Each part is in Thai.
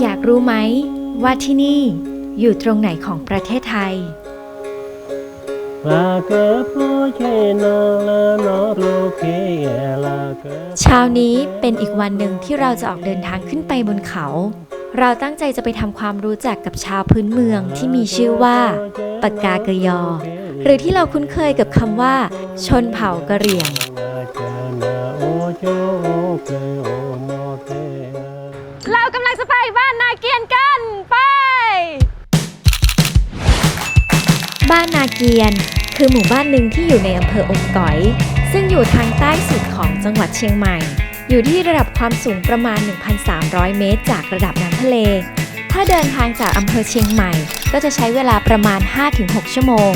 อยากรู้ไหม ว่าที่นี่อยู่ตรงไหนของประเทศไทยชาลานอโรเกเอลาเกอเช้านี้เป็นอีกวันหนึ่งที่เราจะออกเดินทางขึ้นไปบนเขา เราตั้งใจจะไปทำความรู้จักกับชาวพื้นเมืองที่มีชื่อว่าปากกาเกยอ หรือที่เราคุ้นเคยกับคำว่า ชนเผ่ากะเหรี่ยง เกโอโมเตเรากำลังจะไปบ้านนาเกียนกัน ไป บ้านนาเกียน คือหมู่บ้านหนึ่งที่อยู่ในอำเภออมก๋อย ซึ่งอยู่ทางใต้สุดของจังหวัดเชียงใหม่ อยู่ที่ระดับความสูงประมาณ 1,300 เมตร จากระดับน้ำทะเล ถ้าเดินทางจากอำเภอเชียงใหม่ ก็จะใช้เวลาประมาณ 5-6 ชั่วโมง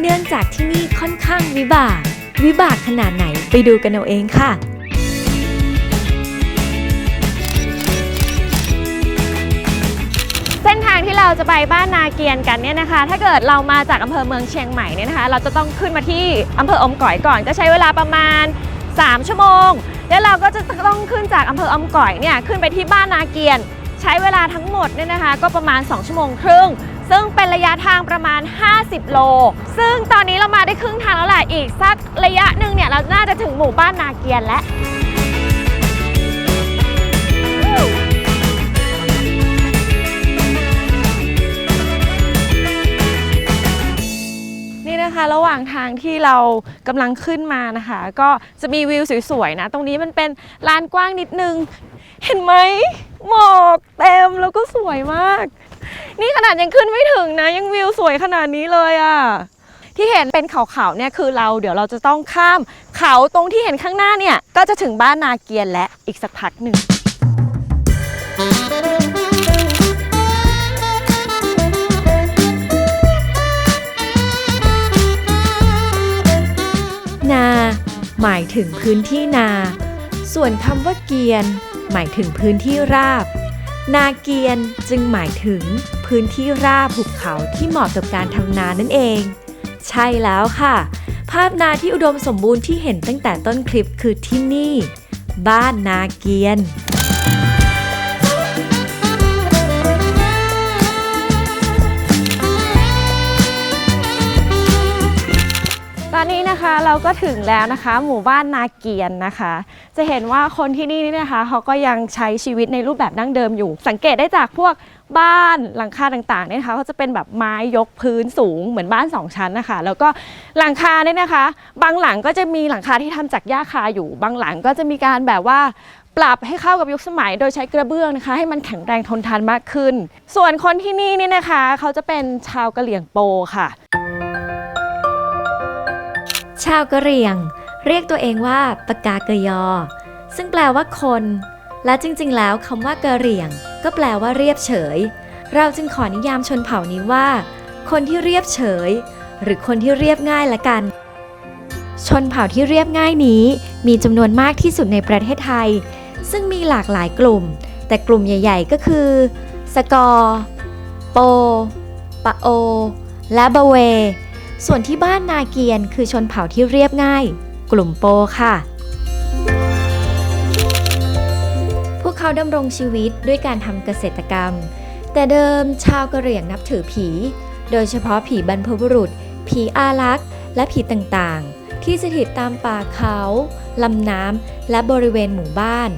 เนื่องจากที่นี่ค่อนข้างวิบาก วิบากขนาดไหนไปดูกันเอาเองค่ะ เราจะไปบ้านนาเกียนกันเนี่ยนะคะ ถ้าเกิดเรามาจากอำเภอเมืองเชียงใหม่เนี่ยนะคะ เราจะต้องขึ้นมาที่อำเภออมก๋อยก่อน จะใช้เวลาประมาณ 3 ชั่วโมง แล้วเราก็จะต้องขึ้นจากอำเภออมก๋อยเนี่ยขึ้นไปที่บ้านนาเกียน ใช้เวลาทั้งหมดเนี่ยนะคะ ก็ประมาณ 2 ชั่วโมงครึ่ง ซึ่งเป็นระยะทางประมาณ 50 โล ซึ่งตอนนี้เรามาได้ครึ่งทางแล้วแหละอีกสักระยะหนึ่งเนี่ยเราน่าจะถึงหมู่บ้านนาเกียนแล้วางทางที่เรากำลังขึ้นมานะคะ ก็จะมีวิวสวยๆนะ ตรงนี้มันเป็นลานกว้างนิดนึง เห็นไหมหมอกเต็มแล้วก็สวยมาก นี่ขนาดยังขึ้นไม่ถึงนะ ยังวิวสวยขนาดนี้เลยอะ่ะที่เห็นเป็นเขาๆเนี่ยคือเราเดี๋ยวเราจะต้องข้ามเขาตรงที่เห็นข้างหน้าเนี่ย ก็จะถึงบ้านนาเกียนและอีกสักพักหนึ่ง หมายถึงพื้นที่นา ส่วนคำว่าเกียน หมายถึงพื้นที่ราบ นาเกียนจึงหมายถึงพื้นที่ราบภูเขาที่เหมาะกับการทำนานั่นเอง ใช่แล้วค่ะ ภาพนาที่อุดมสมบูรณ์ที่เห็นตั้งแต่ต้นคลิปคือที่นี่ บ้านนาเกียน นะคะเราก็ถึงแล้วนะคะ หมู่บ้านนาเกียนนะคะ จะเห็นว่าคนที่นี่นี่นะคะเขาก็ยังใช้ชีวิตในรูปแบบดั้งเดิมอยู่ สังเกตได้จากพวกบ้านหลังคาต่างๆเนี่ยนะคะเขาจะเป็นแบบไม้ยกพื้นสูงเหมือนบ้านสองชั้นนะคะ แล้วก็หลังคาเนี่ยนะคะ บางหลังก็จะมีหลังคาที่ทำจากหญ้าคาอยู่ บางหลังก็จะมีการแบบว่าปรับให้เข้ากับยุคสมัยโดยใช้กระเบื้องนะคะ ให้มันแข็งแรงทนทานมากขึ้น ส่วนคนที่นี่นี่นะคะ เขาจะเป็นชาวกะเหรี่ยงโปค่ะ ชาวกะเหรี่ยง เรียกตัวเองว่าปากาเกยอ ซึ่งแปลว่าคน และจริงๆ แล้วคำว่ากะเหรี่ยง ก็แปลว่าเรียบเฉย เราจึงขอนิยามชนเผ่านี้ว่า คนที่เรียบเฉย หรือคนที่เรียบง่ายละกัน ชนเผ่าที่เรียบง่ายนี้ มีจำนวนมากที่สุดในประเทศไทย ซึ่งมีหลากหลายกลุ่ม แต่กลุ่มใหญ่ ๆ ก็คือ สกอ โป ปะโอ และบะเว ส่วนที่บ้านนาเกียนคือชนเผ่าที่เรียบง่าย กลุ่มโปค่ะ พวกเขาดำรงชีวิตด้วยการทำเกษตรกรรม แต่เดิมชาวกะเหรี่ยงนับถือผี โดยเฉพาะผีบรรพบุรุษ ผีอารักษ์ และผีต่างๆ ที่สถิตตามป่าเขาลำน้ำและบริเวณหมู่บ้าน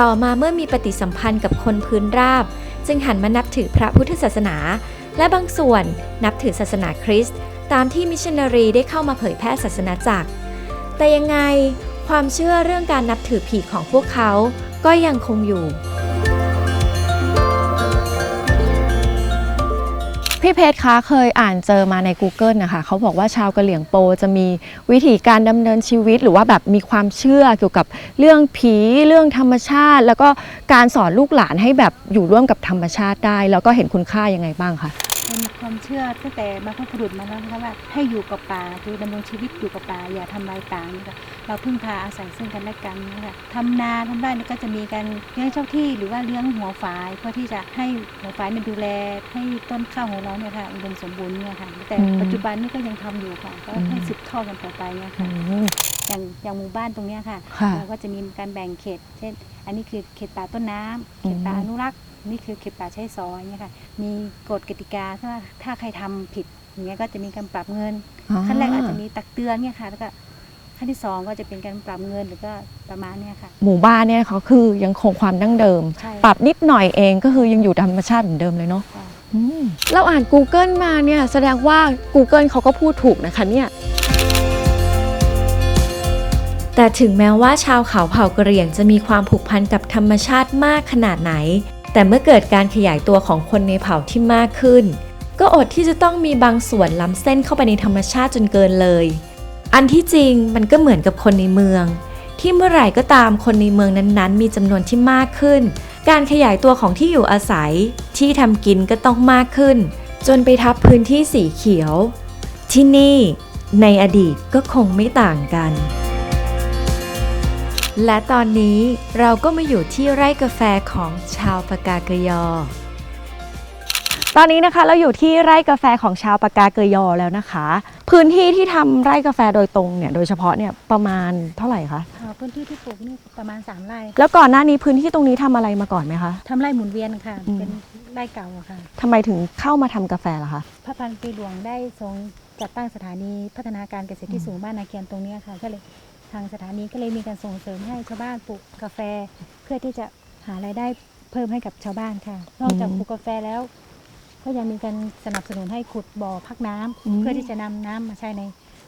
ต่อมาเมื่อมีปฏิสัมพันธ์กับคนพื้นราบ จึงหันมานับถือพระพุทธศาสนา และบางส่วนนับถือศาสนาคริสต์ ตามที่มิชชันนารีได้เข้ามาเผยแพร่ศาสนาจักร แต่ยังไงความเชื่อเรื่องการนับถือผีของพวกเขาก็ยังคงอยู่ พี่เพชรคะเคยอ่านเจอมาใน Google นะคะเขาบอกว่าชาวกะเหลี่ยงโปจะมีวิธีการดำเนินชีวิต หรือว่าแบบมีความเชื่อเกี่ยวกับเรื่องผีเรื่องธรรมชาติ แล้วก็การสอนลูกหลานให้แบบอยู่ร่วมกับธรรมชาติได้ แล้วก็เห็นคุณค่ายังไงบ้างคะ เป็นความเชื่อตั้งแต่บรรพบุรุษมาแล้วนะคะว่าให้อยู่กับป่าคือดำรงชีวิตอยู่กับป่าอย่าทำลายป่านะคะเราพึ่งพาอาศัยซึ่งกันและกันนะคะทำนาทำไร่นี่ก็จะมีการเลี้ยงเจ้าที่หรือว่าเลี้ยงหัวฝายเพื่อที่จะให้หัวฝายมันดูแลให้ต้นข้าวของเราเนี่ยค่ะอุดมสมบูรณ์เนี่ยค่ะแต่อืมปัจจุบันนี่ก็ยังทำอยู่ค่ะก็ให้สืบทอดกันต่อไปเนี่ยค่ะอย่างอย่างหมู่บ้านตรงเนี้ยค่ะค่ะเราก็จะมีการแบ่งเขต เช่น อันนี้คือเขตป่าต้นน้ำเขตป่าอืมอนุรักษ์ นี่คือเขตป่าใช้สอยเนี่ยค่ะ มีกฎกติกาถ้าถ้าใครทำผิดอย่างเงี้ยก็จะมีการปรับเงิน ขั้นแรกอาจจะมีตักเตือนเนี่ยค่ะ แล้วก็ขั้นที่สองก็จะเป็นการปรับเงินหรือก็ประมาณเนี่ยค่ะ หมู่บ้านเนี่ยเขาคือยังคงความดั้งเดิมใช่ปรับนิดหน่อยเองก็คือยังอยู่ธรรมชาติเหมือนเดิมเลยเนาะค่ะอืมเราอ่าน Google มาเนี่ยแสดงว่า Google เขาก็พูดถูกนะคะเนี่ยแต่ถึงแม้ว่าชาวเขาเผ่ากะเหรี่ยงจะมีความผูกพันกับธรรมชาติมากขนาดไหน แต่เมื่อเกิดการขยายตัวของคนในเผ่าที่มากขึ้น ก็อดที่จะต้องมีบางส่วนล้ำเส้นเข้าไปในธรรมชาติจนเกินเลย อันที่จริงมันก็เหมือนกับคนในเมือง ที่เมื่อไหร่ก็ตามคนในเมืองนั้นๆ มีจำนวนที่มากขึ้น การขยายตัวของที่อยู่อาศัย ที่ทำกินก็ต้องมากขึ้น จนไปทับพื้นที่สีเขียว ที่นี่ในอดีตก็คงไม่ต่างกัน และตอนนี้เราก็มาอยู่ที่ไร่กาแฟของชาวปากากยอ ตอนนี้นะคะเราอยู่ที่ไร่กาแฟของชาวปากาเกยอแล้วนะคะ พื้นที่ที่ทำไร่กาแฟโดยตรงเนี่ยโดยเฉพาะเนี่ยประมาณเท่าไหร่คะเอ่อพื้นที่ที่ปลูกนี่ประมาณ 3 ไร่แล้วก่อนหน้านี้พื้นที่ตรงนี้ทำอะไรมาก่อนไหมคะ ทำไร่หมุนเวียนค่ะ อืม เป็นไร่เก่าอะค่ะทำไมถึงเข้ามาทำกาแฟล่ะคะ พระพันปีหลวงได้ทรงจัดตั้งสถานีพัฒนาการเกษตรที่สูงบ้านนาเกียนตรงเนี้ยค่ะก็เลย ทางสถานีก็เลยมีการส่งเสริมให้ชาวบ้านปลูกกาแฟ เพื่อที่จะหารายได้เพิ่มให้กับชาวบ้านค่ะ นอกจากอืมปลูกกาแฟแล้ว ก็ยังมีการสนับสนุนให้ขุดบ่อพักน้ำอืมเพื่อที่จะนำน้ำมาใช้ใน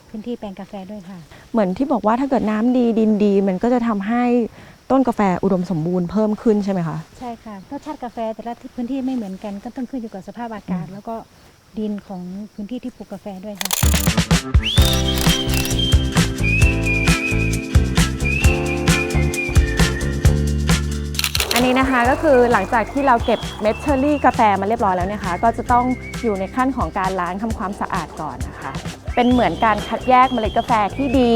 พื้นที่แปลงกาแฟด้วยค่ะ เหมือนที่บอกว่าถ้าเกิดน้ำดีดินดี มันก็จะทำให้ต้นกาแฟอุดมสมบูรณ์เพิ่มขึ้นใช่ไหมคะใช่ค่ะรสชาติกาแฟแต่ละพื้นที่ไม่เหมือนกันก็ต้องขึ้นอยู่กับสภาพอากาศ แล้วก็ดินของพื้นที่ที่ปลูกกาแฟด้วยค่ะ นนี้นะคะก็คือหลังจากที่เราเก็บเม็ดเชอร์รี่กาแฟมาเรียบร้อยแล้วเนะคะ ก็จะต้องอยู่ในขั้นของการล้างทำความสะอาดก่อนนะคะ เป็นเหมือนการคัดแยกเมล็ดกาแฟที่ดี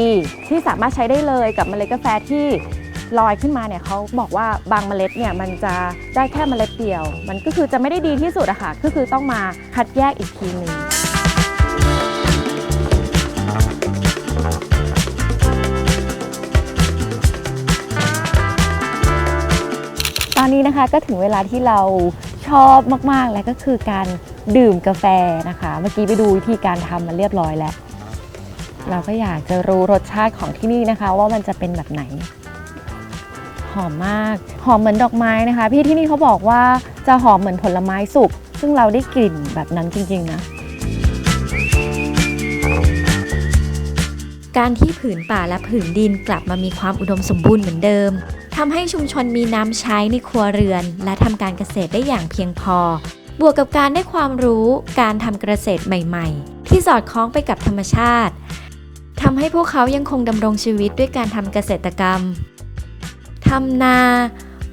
ที่สามารถใช้ได้เลยกับเมล็ดกาแฟที่ลอยขึ้นมาเนี่ยเขาบอกว่าบางเมล็ดเนี่ยมันจะได้แค่เมล็ดเดียว มันก็คือจะไม่ได้ดีที่สุดอะค่ะก็คือต้องมาคัดแยกอีกทีหนึ่ง อนนี้นะคะก็ถึงเวลาที่เราชอบมากๆ แล้วก็คือการดื่มกาแฟนะคะ เมื่อกี้ไปดูวิธีการทำมาเรียบร้อยแล้ว เราก็อยากจะรู้รสชาติของที่นี่นะคะ ว่ามันจะเป็นแบบไหน หอมมาก หอมเหมือนดอกไม้นะคะ พี่ที่นี่เขาบอกว่าจะหอมเหมือนผลไม้สุก ซึ่งเราได้กลิ่นแบบนั้นจริง ๆ นะการที่ผืนป่าและผืนดินกลับมามีความอุดมสมบูรณ์เหมือนเดิม ทำให้ชุมชนมีน้ำใช้ในครัวเรือน และทำการเกษตรได้อย่างเพียงพอ บวกกับการได้ความรู้การทำเกษตรใหม่ ๆ ที่สอดคล้องไปกับธรรมชาติทำให้พวกเขายังคงดำรงชีวิตด้วยการทำเกษตรกรรมทำนา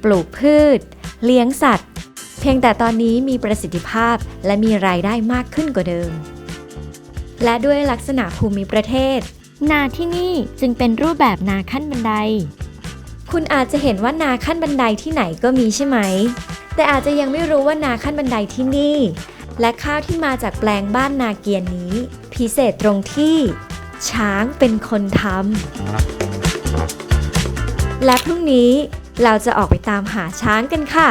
ปลูกพืช เลี้ยงสัตว์ เพียงแต่ตอนนี้มีประสิทธิภาพและมีรายได้มากขึ้นกว่าเดิม และด้วยลักษณะภูมิประเทศ นาที่นี่จึงเป็นรูปแบบนาขั้นบันได คุณอาจจะเห็นว่านาขั้นบันไดที่ไหนก็มีใช่ไหม แต่อาจจะยังไม่รู้ว่านาขั้นบันไดที่นี่ และข้าวที่มาจากแปลงบ้านนาเกียนนี้ พิเศษตรงที่ ช้างเป็นคนทำและพรุ่งนี้เราจะออกไปตามหาช้างกันค่ะ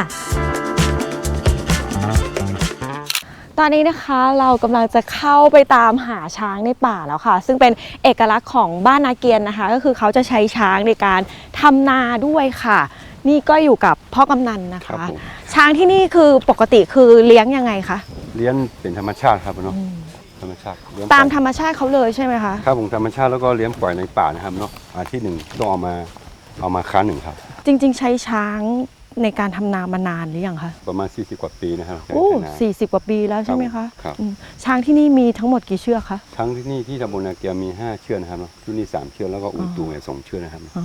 ตอนนี้นะคะเรากำลังจะเข้าไปตามหาช้างในป่าแล้วค่ะ ซึ่งเป็นเอกลักษณ์ของบ้านนาเกียนนะคะ ก็คือเขาจะใช้ช้างในการทำนาด้วยค่ะ นี่ก็อยู่กับพ่อกำนันนะครัคะบผมช้างที่นี่คือปกติคือเลี้ยงยังไงคะเลี้ยงเป็นธรรมชาติครับเนาะธรรมชาติเลี้ยงตามปล่อยธรรมชาติเขาเลยใช่ไหมคะครับผมธรรมชาติแล้วก็เลี้ยงปล่อยในป่านะครับเนาะอาทิตย์หนึ่งต้องเอามาเอามาค้าหนึ่งครับ จริง ๆ ใช้ช้าง ในการทำนามานานหรือยังคะประมาณ 40 กว่าปีนะครับโอ้ใช้นา สี่สิบกว่าปีแล้วใช่ไหมคะครับ อืมช้างที่นี่มีทั้งหมดกี่เชือกคะทั้งที่นี่ที่ตำบลนาเกียมี 5 เชือกนะครับเนาะที่นี่ 3 เชือกแล้วก็อูตูเนี่ยสองเชือกนะครับอ๋อ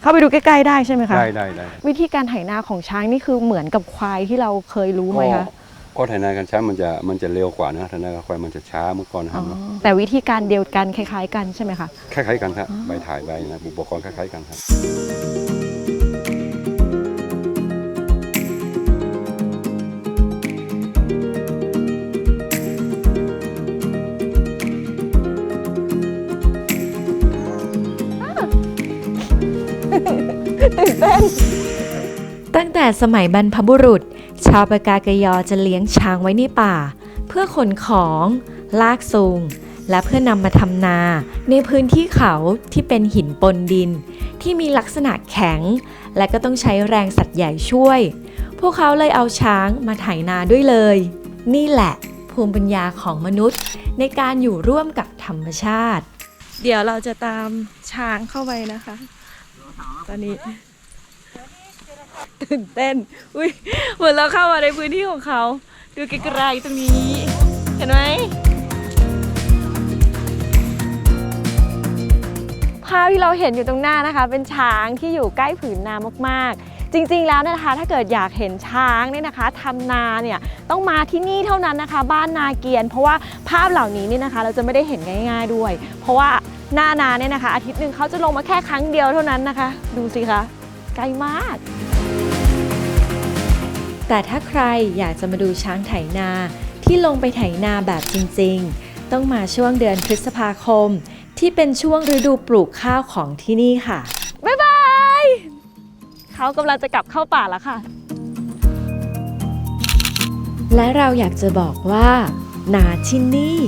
เข้าไปดูใกล้ๆได้ใช่ไหมคะได้ได้ได้วิธีการไถนาของช้างนี่คือเหมือนกับควายที่เราเคยรู้ไหมก็คะเพราะไถนากันช้ามันจะมันจะเร็วกว่านะไถนากับควายมันจะช้าเมื่อก่อนนะครับเนาะแต่วิธีการเดียวกันคล้าย ๆ กันใช่ไหมคะ คล้ายๆกันครับใบถ่ายใบนะอุปกรณ์คล้ายๆกันครับ สมัยบรรพบุรุษ ชาวปากากยอจะเลี้ยงช้างไว้ในป่า เพื่อขนของ ลากซูง และเพื่อนำมาทำนา ในพื้นที่เขาที่เป็นหินปนดิน ที่มีลักษณะแข็ง และก็ต้องใช้แรงสัตว์ใหญ่ช่วย พวกเขาเลยเอาช้างมาไถนาด้วยเลย นี่แหละ ภูมิปัญญาของมนุษย์ ในการอยู่ร่วมกับธรรมชาติ เดี๋ยวเราจะตามช้างเข้าไปนะคะ ตอนนี้ ตื่นเต้น อุ้ยเหมือนเราเข้ามาในพื้นที่ของเขา ดูไกลๆตรงนี้ เห็นไหมภาพที่เราเห็นอยู่ตรงหน้านะคะ เป็นช้างที่อยู่ใกล้ผืนนามากๆ จริงๆแล้วนะคะ ถ้าเกิดอยากเห็นช้างเนี่ยนะคะทำนาเนี่ยต้องมาที่นี่เท่านั้นนะคะ บ้านนาเกียน เพราะว่าภาพเหล่านี้เนี่ยนะคะ เราจะไม่ได้เห็นง่าย ๆด้วย เพราะว่าหน้านาเนี่ยนะคะ อาทิตย์หนึ่งเขาจะลงมาแค่ครั้งเดียวเท่านั้นนะคะ ดูสิคะไกลมาก แต่ถ้าใครอยากจะมาดูช้างไถนาที่ลงไปไถนาแบบจริงๆ ต้องมาช่วงเดือนพฤษภาคม ที่เป็นช่วงฤดูปลูกข้าวของที่นี่ค่ะ บ๊ายบาย เขากำลังจะกลับเข้าป่าแล้วค่ะ และเราอยากจะบอกว่า นาที่นี่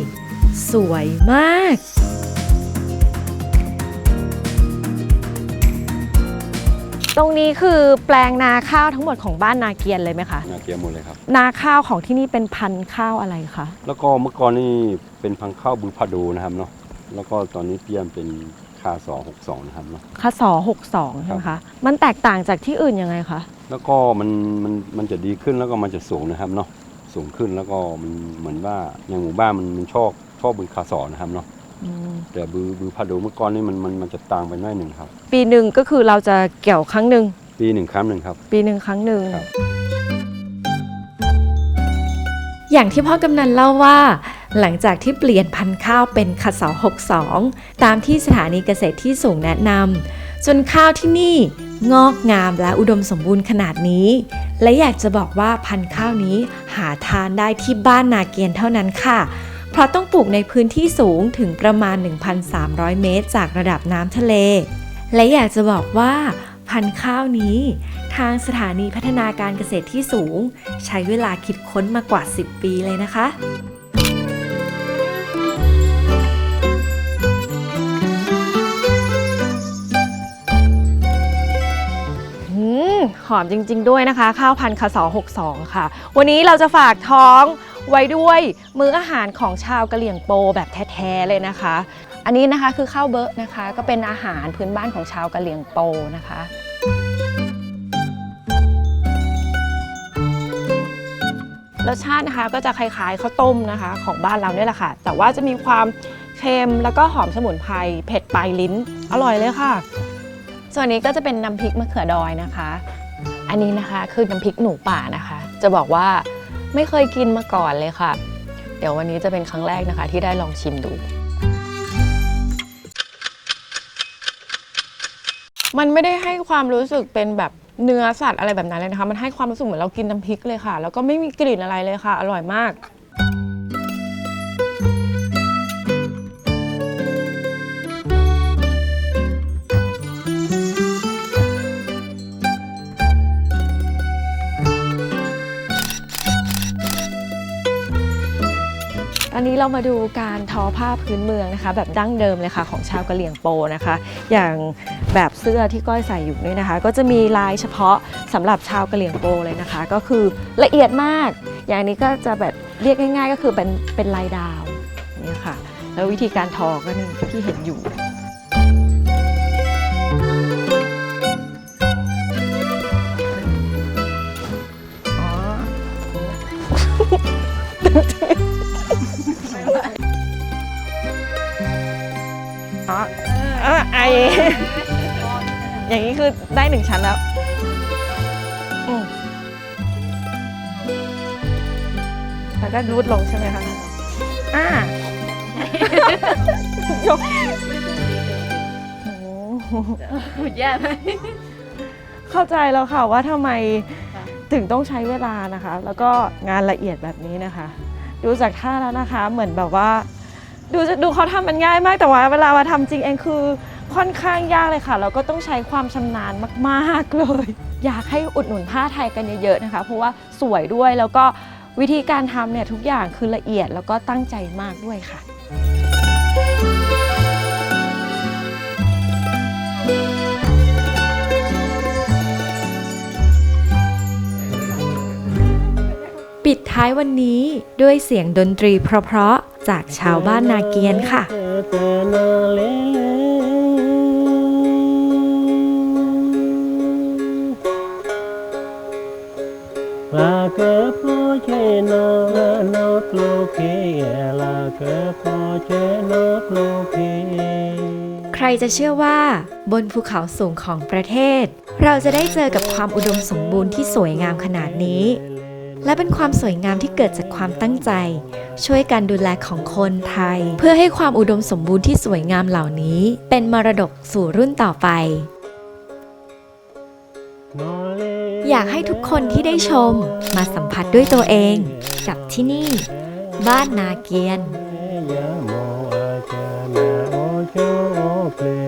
สวยมาก ตรงนี้คือแปลงนาข้าวทั้งหมดของบ้านนาเกียนเลยไหมคะ นาเกียหมดเลยครับ นาข้าวของที่นี่เป็นพันธุ์ข้าวอะไรคะ แล้วก็เมื่อก่อนนี่เป็นพังข้าวบือพาดูนะครับเนาะ แล้วก็ตอนนี้เปลี่ยนเป็นคาสอหกสองนะครับเนาะ คส62ใช่ไหมคะ มันแตกต่างจากที่อื่นยังไงคะ แล้วก็มันมันมันจะดีขึ้นแล้วก็มันจะสูงนะครับเนาะ สูงขึ้นแล้วก็มันเหมือนว่าอย่างหมู่บ้านมันมันชอบชอบบือคาสอนะครับเนาะ อืมแต่บือบือพาดูเมื่อก่อนนี่มันมันมันจะต่างไปหน่อยหนึ่งครับ ปีหนึ่งก็คือเราจะเกี่ยวครั้งหนึ่งปีหนึ่งครั้งหนึ่งครับ ปีหนึ่งครั้งหนึ่ง ครับ อย่างที่พ่อกำนันเล่าว่า หลังจากที่เปลี่ยนพันธุ์ข้าวเป็นขส62 ตามที่สถานีเกษตรที่สูงแนะนำจนข้าวที่นี่งอกงามและอุดมสมบูรณ์ขนาดนี้ และอยากจะบอกว่าพันธุ์ข้าวนี้หาทานได้ที่บ้านนาเกียนเท่านั้นค่ะ เพราะต้องปลูกในพื้นที่สูงถึงประมาณ 1,300 เมตร จากระดับน้ำทะเล และอยากจะบอกว่า พันธุ์ข้าวนี้ ทางสถานีพัฒนาการเกษตรที่สูง ใช้เวลาคิดค้นมากว่า 10 ปีเลยนะคะหอมจริง ๆ ด้วยนะคะ ข้าวพันธุ์คส62 ค่ะ วันนี้เราจะฝากท้อง ไว้ด้วยมื้ออาหารของชาวกะเหรี่ยงโปแบบแท้ๆเลยนะคะ อันนี้นะคะคือข้าวเบอะนะคะ ก็เป็นอาหารพื้นบ้านของชาวกะเหรี่ยงโปนะคะรสชาตินะคะก็จะคล้ายๆข้าวต้มนะคะ ของบ้านเราเนี่ยแหละค่ะ แต่ว่าจะมีความเค็มแล้วก็หอมสมุนไพรเผ็ดปลายลิ้นอร่อยเลยค่ะ ส่วนนี้ก็จะเป็นน้ำพริกมะเขือดอยนะคะ อันนี้นะคะคือน้ำพริกหนูป่านะคะ จะบอกว่า ไม่เคยกินมาก่อนเลยค่ะ เดี๋ยววันนี้จะเป็นครั้งแรกนะคะ ที่ได้ลองชิมดู มันไม่ได้ให้ความรู้สึกเป็นแบบเนื้อสัตว์อะไรแบบนั้นเลยนะคะ มันให้ความรู้สึกเหมือนเรากินน้ำพริกเลยค่ะ แล้วก็ไม่มีกลิ่นอะไรเลยค่ะ อร่อยมาก นี้เรามาดูการทอผ้าพื้นเมืองนะคะ แบบดั้งเดิมเลยค่ะของชาวกะเหรี่ยงโปนะคะ อย่างแบบเสื้อที่ก้อยใส่อยู่นี่นะคะ ก็จะมีลายเฉพาะสำหรับชาวกะเหรี่ยงโปเลยนะคะ ก็คือละเอียดมาก อย่างนี้ก็จะแบบเรียกง่าย ๆ ก็คือเป็นเป็นลายดาวนี่ค่ะ แล้ววิธีการทอก็นี่ที่เห็นอยู่อ๋อ อ๋อเออไออย่างนี้คือได้หนึ่งชั้นแล้วอืมแล้วก็รูดลงใช่ไหมคะอ่ายกโอ้โหหุดแย่ไหมเข้าใจแล้วค่ะว่าทำไมถึงต้องใช้เวลานะคะ แล้วก็งานละเอียดแบบนี้นะคะ ดูจากท่าแล้วนะคะเหมือนแบบว่า ดูจะดูเขาทำมันง่ายมากแต่ว่าเวลามาทำจริงเองคือค่อนข้างยากเลยค่ะ แล้วก็ต้องใช้ความชำนาญมากๆเลย อยากให้อุดหนุนผ้าไทยกันเยอะๆนะคะ เพราะว่าสวยด้วยแล้วก็วิธีการทำเนี่ยทุกอย่างคือละเอียดแล้วก็ตั้งใจมากด้วยค่ะ ปิดท้ายวันนี้ด้วยเสียงดนตรีเพราะๆ จากชาวบ้านนาเกียนค่ะใครจะเชื่อว่า บนภูเขาสูงของประเทศ เราจะได้เจอกับความอุดมสมบูรณ์ที่สวยงามขนาดนี้ และเป็นความสวยงามที่เกิดจากความตั้งใจ ช่วยกันดูแลของคนไทย เพื่อให้ความอุดมสมบูรณ์ที่สวยงามเหล่านี้ เป็นมรดกสู่รุ่นต่อไป อยากให้ทุกคนที่ได้ชม มาสัมผัสด้วยตัวเอง กับที่นี่ บ้านนาเกียน Llamo a Chana Ocho Ople Obotea